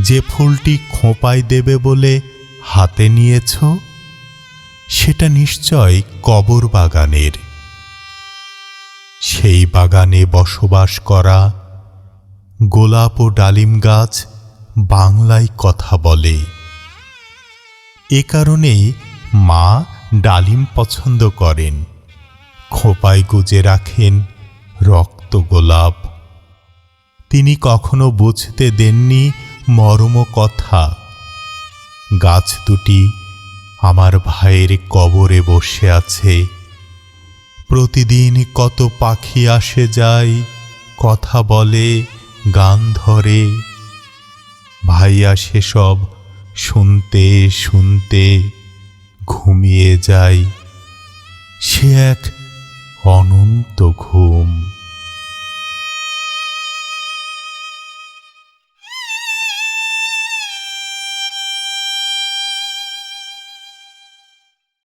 যে ফুলটি খোঁপায় দেবে বলে হাতে নিয়েছ, সেটা নিশ্চয় কবর বাগানের। সেই বাগানে বসবাস করা গোলাপ ও ডালিম গাছ বাংলায় কথা বলে। এ কারণেই মা ডালিম পছন্দ করেন। খোপায় গুজে রাখেন রক্ত গোলাপ। তিনি কখনো বুঝতে দেননি মর্ম কথা গাছ দুটি আমার ভাইয়ের কবরে বসে আছে। প্রতিদিন কত পাখি আসে যায়, কথা বলে, গান ধরে। ভাইয়া সেসব শুনতে শুনতে ঘুমিয়ে যায়। সে এক অনন্ত ঘুম